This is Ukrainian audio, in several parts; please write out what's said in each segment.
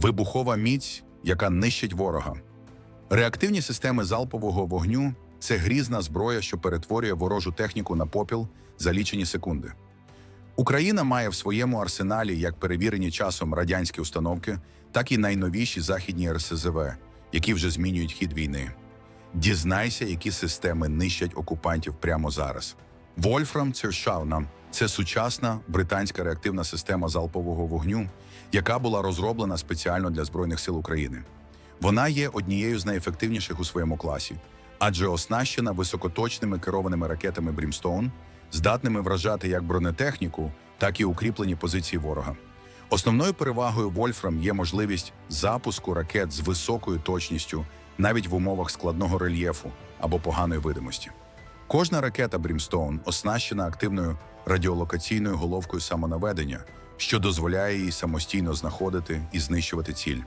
вибухова міць, яка нищить ворога. Реактивні системи залпового вогню це грізна зброя, що перетворює ворожу техніку на попіл за лічені секунди. Україна має в своєму арсеналі як перевірені часом радянські установки, так і найновіші західні РСЗВ, які вже змінюють хід війни. Дізнайся, які системи нищать окупантів прямо зараз. Вольфрам Цершауна це сучасна британська реактивна система залпового вогню, яка була розроблена спеціально для Збройних сил України. Вона є однією з найефективніших у своєму класі, адже оснащена високоточними керованими ракетами Брімстоун, здатними вражати як бронетехніку, так і укріплені позиції ворога. Основною перевагою Вольфрам є можливість запуску ракет з високою точністю навіть в умовах складного рельєфу або поганої видимості. Кожна ракета Брімстоун оснащена активною радіолокаційною головкою самонаведення, що дозволяє їй самостійно знаходити і знищувати ціль.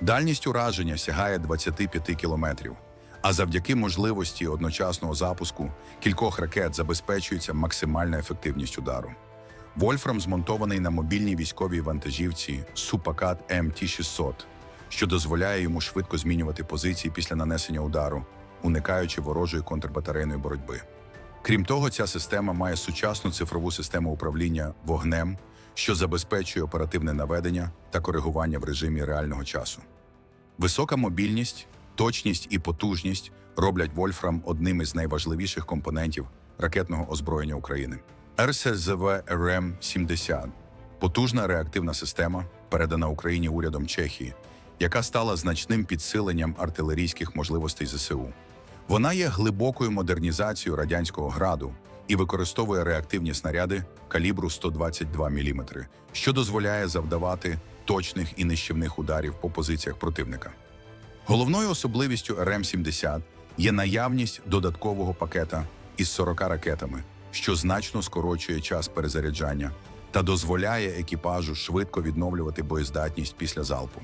Дальність ураження сягає 25 кілометрів, а завдяки можливості одночасного запуску кількох ракет забезпечується максимальна ефективність удару. Вольфрам змонтований на мобільній військовій вантажівці Супакат МТ-600, що дозволяє йому швидко змінювати позиції після нанесення удару, уникаючи ворожої контрбатарейної боротьби. Крім того, ця система має сучасну цифрову систему управління вогнем, що забезпечує оперативне наведення та коригування в режимі реального часу. Висока мобільність, точність і потужність роблять Вольфрам одним із найважливіших компонентів ракетного озброєння України. РСЗВ РМ-70 – потужна реактивна система, передана Україні урядом Чехії, яка стала значним підсиленням артилерійських можливостей ЗСУ. Вона є глибокою модернізацією радянського граду і використовує реактивні снаряди калібру 122 мм, що дозволяє завдавати точних і нищівних ударів по позиціях противника. Головною особливістю РМ-70 є наявність додаткового пакета із 40 ракетами, що значно скорочує час перезаряджання та дозволяє екіпажу швидко відновлювати боєздатність після залпу.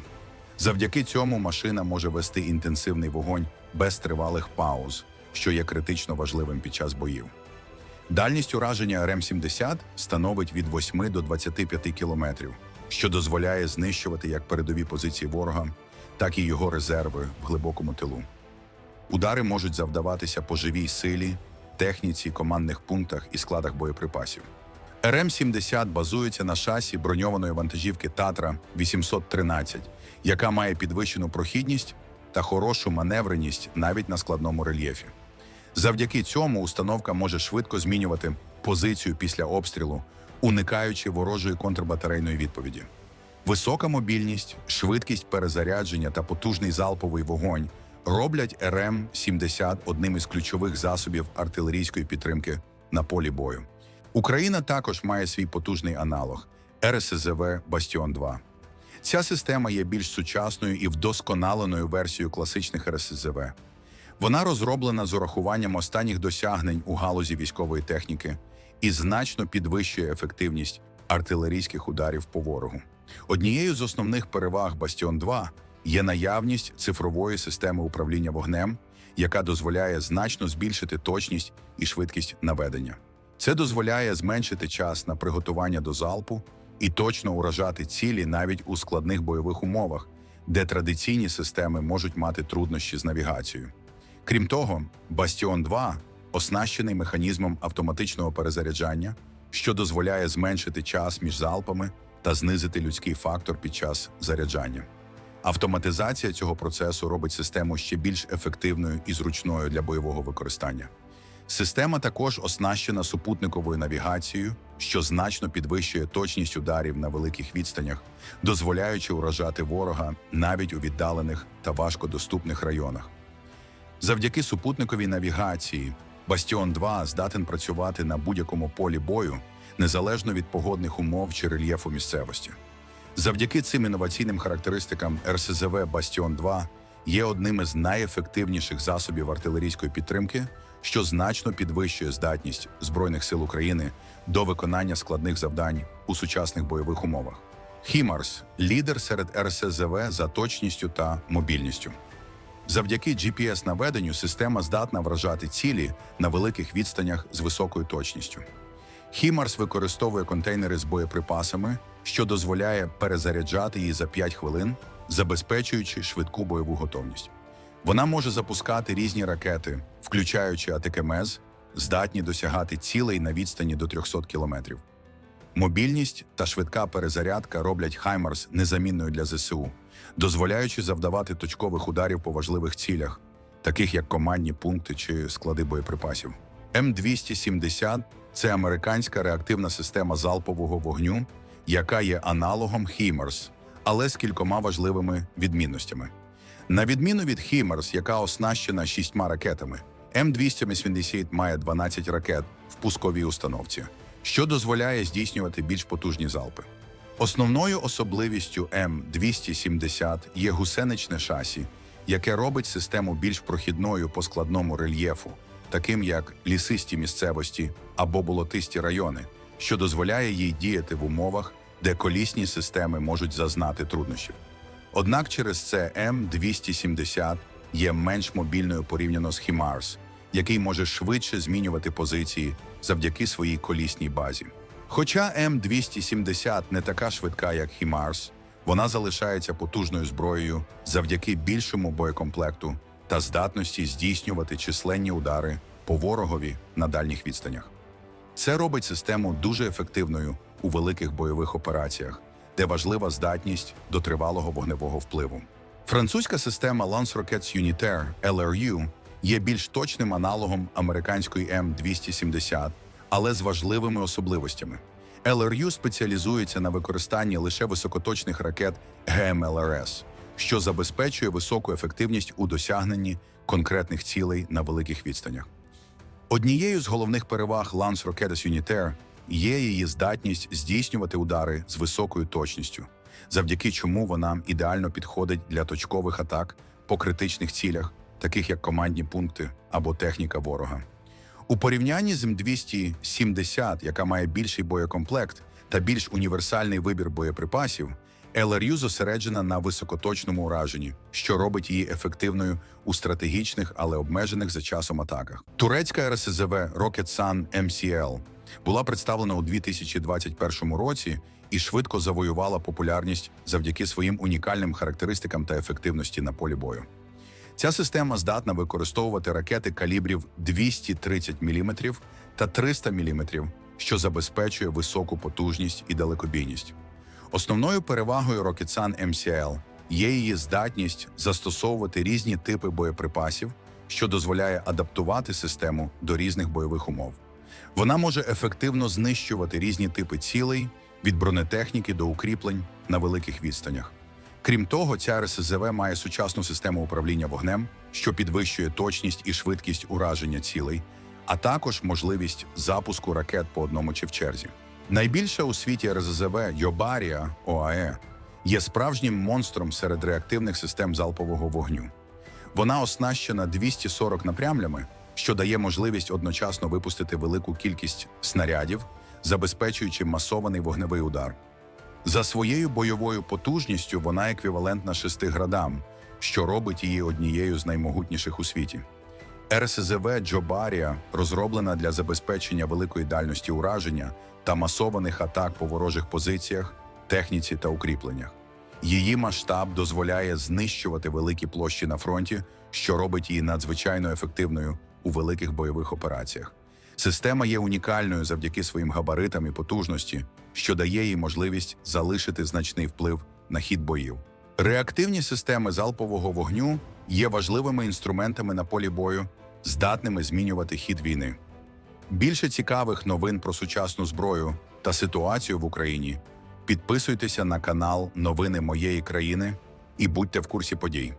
Завдяки цьому машина може вести інтенсивний вогонь без тривалих пауз, що є критично важливим під час боїв. Дальність ураження РМ-70 становить від 8 до 25 кілометрів, що дозволяє знищувати як передові позиції ворога, так і його резерви в глибокому тилу. Удари можуть завдаватися по живій силі, техніці, командних пунктах і складах боєприпасів. РМ-70 базується на шасі броньованої вантажівки Татра 813, яка має підвищену прохідність та хорошу маневреність навіть на складному рельєфі. Завдяки цьому установка може швидко змінювати позицію після обстрілу, уникаючи ворожої контрбатарейної відповіді. Висока мобільність, швидкість перезарядження та потужний залповий вогонь роблять РМ-70 одним із ключових засобів артилерійської підтримки на полі бою. Україна також має свій потужний аналог РСЗВ Бастіон 2 Ця система є більш сучасною і вдосконаленою версією класичних РСЗВ. Вона розроблена з урахуванням останніх досягнень у галузі військової техніки і значно підвищує ефективність артилерійських ударів по ворогу. Однією з основних переваг Бастіон 2 є наявність цифрової системи управління вогнем, яка дозволяє значно збільшити точність і швидкість наведення. Це дозволяє зменшити час на приготування до залпу і точно уражати цілі навіть у складних бойових умовах, де традиційні системи можуть мати труднощі з навігацією. Крім того, Бастіон 2 оснащений механізмом автоматичного перезаряджання, що дозволяє зменшити час між залпами та знизити людський фактор під час заряджання. Автоматизація цього процесу робить систему ще більш ефективною і зручною для бойового використання. Система також оснащена супутниковою навігацією, що значно підвищує точність ударів на великих відстанях, дозволяючи уражати ворога навіть у віддалених та важкодоступних районах. Завдяки супутниковій навігації Бастіон 2 здатен працювати на будь-якому полі бою, незалежно від погодних умов чи рельєфу місцевості. Завдяки цим інноваційним характеристикам РСЗВ Бастіон 2 є одним із найефективніших засобів артилерійської підтримки, що значно підвищує здатність Збройних сил України до виконання складних завдань у сучасних бойових умовах. Хімарс лідер серед РСЗВ за точністю та мобільністю. Завдяки GPS-наведенню система здатна вражати цілі на великих відстанях з високою точністю. Хімарс використовує контейнери з боєприпасами, що дозволяє перезаряджати її за 5 хвилин забезпечуючи швидку бойову готовність. Вона може запускати різні ракети, включаючи АТКМС, здатні досягати цілей на відстані до 300 кілометрів. Мобільність та швидка перезарядка роблять Хаймарс незамінною для ЗСУ, дозволяючи завдавати точкових ударів по важливих цілях, таких як командні пункти чи склади боєприпасів. М270 це американська реактивна система залпового вогню, яка є аналогом HIMARS, але з кількома важливими відмінностями. На відміну від HIMARS, яка оснащена шістьма ракетами, М280 має 12 ракет в пусковій установці, що дозволяє здійснювати більш потужні залпи. Основною особливістю М270 є гусеничне шасі, яке робить систему більш прохідною по складному рельєфу, таким як лісисті місцевості або болотисті райони, що дозволяє їй діяти в умовах, де колісні системи можуть зазнати труднощів. Однак через це М270 є менш мобільною порівняно з HIMARS, який може швидше змінювати позиції завдяки своїй колісній базі. Хоча М270 не така швидка, як HIMARS, вона залишається потужною зброєю завдяки більшому боєкомплекту та здатності здійснювати численні удари по ворогові на дальніх відстанях. Це робить систему дуже ефективною у великих бойових операціях, де важлива здатність до тривалого вогневого впливу. Французька система Lance Rockets Unitaire LRU є більш точним аналогом американської М270, але з важливими особливостями. LRU спеціалізується на використанні лише високоточних ракет ГМЛРС, що забезпечує високу ефективність у досягненні конкретних цілей на великих відстанях. Однією з головних переваг Lance Rockets Unitaire є її здатність здійснювати удари з високою точністю, завдяки чому вона ідеально підходить для точкових атак по критичних цілях, таких як командні пункти або техніка ворога. У порівнянні з М270, яка має більший боєкомплект та більш універсальний вибір боєприпасів, LRU зосереджена на високоточному ураженні, що робить її ефективною у стратегічних, але обмежених за часом атаках. Турецька РСЗВ Rocket Sun MCL була представлена у 2021 році і швидко завоювала популярність завдяки своїм унікальним характеристикам та ефективності на полі бою. Ця система здатна використовувати ракети калібрів 230 мм та 300 мм, що забезпечує високу потужність і далекобійність. Основною перевагою Roketsan MCL є її здатність застосовувати різні типи боєприпасів, що дозволяє адаптувати систему до різних бойових умов. Вона може ефективно знищувати різні типи цілей від бронетехніки до укріплень на великих відстанях. Крім того, ця РСЗВ має сучасну систему управління вогнем, що підвищує точність і швидкість ураження цілей, а також можливість запуску ракет по одному чи в черзі. Найбільша у світі РСЗВ Йобарія ОАЕ є справжнім монстром серед реактивних систем залпового вогню. Вона оснащена 240 напрямлями, що дає можливість одночасно випустити велику кількість снарядів, забезпечуючи масований вогневий удар. За своєю бойовою потужністю вона еквівалентна шести градам, що робить її однією з наймогутніших у світі. РСЗВ Джобарія розроблена для забезпечення великої дальності ураження та масованих атак по ворожих позиціях, техніці та укріпленнях. Її масштаб дозволяє знищувати великі площі на фронті, що робить її надзвичайно ефективною у великих бойових операціях. Система є унікальною завдяки своїм габаритам і потужності, що дає їй можливість залишити значний вплив на хід боїв. Реактивні системи залпового вогню є важливими інструментами на полі бою, здатними змінювати хід війни. Більше цікавих новин про сучасну зброю та ситуацію в Україні підписуйтеся на канал Новини моєї країни і будьте в курсі подій.